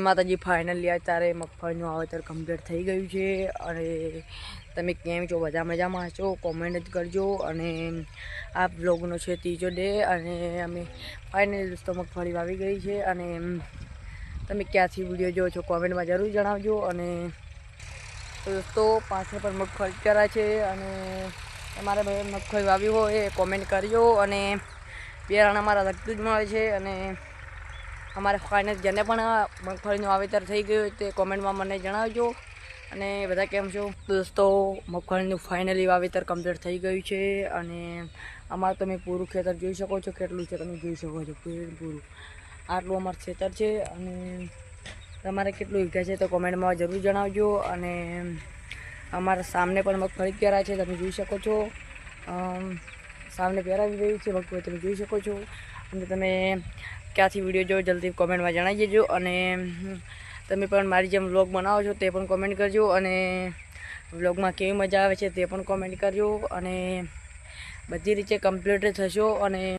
માતાજી ફાઇનલી અત્યારે મગફળીનું વાવેતર કમ્પ્લીટ થઈ ગયું છે અને તમે કેમ છો? બધા મજામાં છો કોમેન્ટ જ કરજો અને આ બ્લોગનો છે ત્રીજો ડે અને અમે ફાઇનલી દોસ્તો મગફળી વાવી ગઈ છે અને તમે ક્યાંથી વીડિયો જોવો છો કોમેન્ટમાં જરૂર જણાવજો અને દોસ્તો પાછળ પણ મગફળી કરાય છે અને તમારે મગફળી વાવી હોય એ કોમેન્ટ કરજો અને બિયારણ અમારા લગતું જ મળે છે અને અમારે ફાઇનલ જેને પણ મગફળીનું વાવેતર થઈ ગયું તે કોમેન્ટમાં મને જણાવજો. અને બધા કેમ છો? દોસ્તો, મગફળીનું ફાઇનલી વાવેતર કમ્પ્લીટ થઈ ગયું છે અને અમારે તમે પૂરું ખેતર જોઈ શકો છો. કેટલું છે તમે જોઈ શકો છો પૂરું પૂરું આટલું અમારું ખેતર છે અને તમારે કેટલું વીઘા છે તો કોમેન્ટમાં જરૂર જણાવજો. અને અમારા સામને પણ મગફળી ક્યારે છે, તમે જોઈ શકો છો. સામને પહેરાવી રહ્યું છે મગફળી તમે જોઈ શકો છો. અને તમે ક્યાંથી વીડિયો જો જલ્દી કોમેન્ટમાં જણાવી દેજો અને તમે પણ મારી જેમ વ્લોગ બનાવો છો તે પણ કોમેન્ટ કરજો અને વ્લોગમાં કેવી મજા આવે છે તે પણ કોમેન્ટ કરજો અને બધી રીતે કમ્પ્લીટ થશો અને